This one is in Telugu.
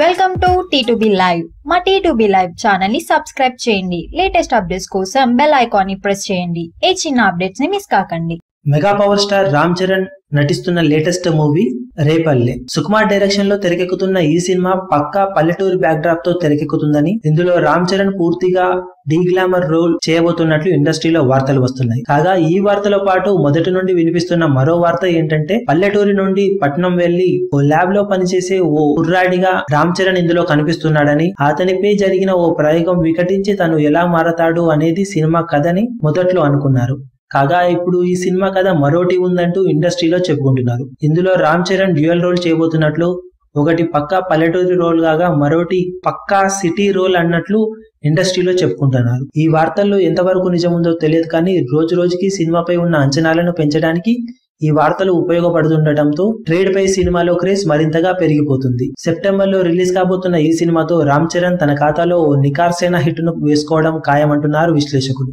వెల్కమ్ టు టీ లైవ్ మా టీ లైవ్ ఛానల్ని సబ్స్క్రైబ్ చేయండి. లేటెస్ట్ అప్డేట్స్ కోసం బెల్ ఐకాన్ని ప్రెస్ చేయండి. ఏ చిన్న అప్డేట్స్ని మిస్ కాకండి. Mega power star Ram Charan నటిస్తున్న లేటెస్ట్ మూవీ రేపల్లె. సుకుమార్ డైరెక్షన్లో తెరకెక్కుతున్న ఈ సినిమా పక్కా పల్లెటూరు బ్యాక్ డ్రాప్తో తెరకెక్కుతుందని ఇందులో రామ్ చరణ్ పూర్తిగా డీ గ్లామర్ రోల్ చేయబోతున్నట్లు ఇండస్ట్రీలో వార్తలు వస్తున్నాయి. కాగా ఈ వార్తలో పాటు మొదటి నుండి వినిపిస్తున్న మరో వార్త ఏంటంటే పల్లెటూరి నుండి పట్నం వెళ్ళి ఓ ల్యాబ్లో పనిచేసే ఓ కుర్రాడిగా రామ్ చరణ్ ఇందులో కనిపిస్తున్నాడని అతనిపై జరిగిన ఓ ప్రయోగం వికటించి తను ఎలా మారతాడు అనేది సినిమా కథని మొదట్లో అనుకున్నారు. కాగా ఇప్పుడు ఈ సినిమా కథ మరోటి ఉందంటూ ఇండస్ట్రీలో చెప్పుకుంటున్నారు. ఇందులో రామ్ చరణ్ డ్యూయల్ రోల్ చేయబోతున్నట్లు ఒకటి పక్కా పల్లెటూరి రోల్ కాగా మరోటి పక్కా సిటీ రోల్ అన్నట్లు ఇండస్ట్రీలో చెప్పుకుంటున్నారు. ఈ వార్తల్లో ఎంతవరకు నిజముందో తెలియదు కానీ రోజు రోజుకి సినిమాపై ఉన్న అంచనాలను పెంచడానికి ఈ వార్తలు ఉపయోగపడుతుండటంతో ట్రేడ్ పై సినిమాలో క్రేజ్ మరింతగా పెరిగిపోతుంది. సెప్టెంబర్లో రిలీజ్ కాబోతున్న ఈ సినిమాతో రామ్ చరణ్ తన ఖాతాలో ఓ నికార్సైన హిట్ను వేసుకోవడం ఖాయమంటున్నారు విశ్లేషకులు.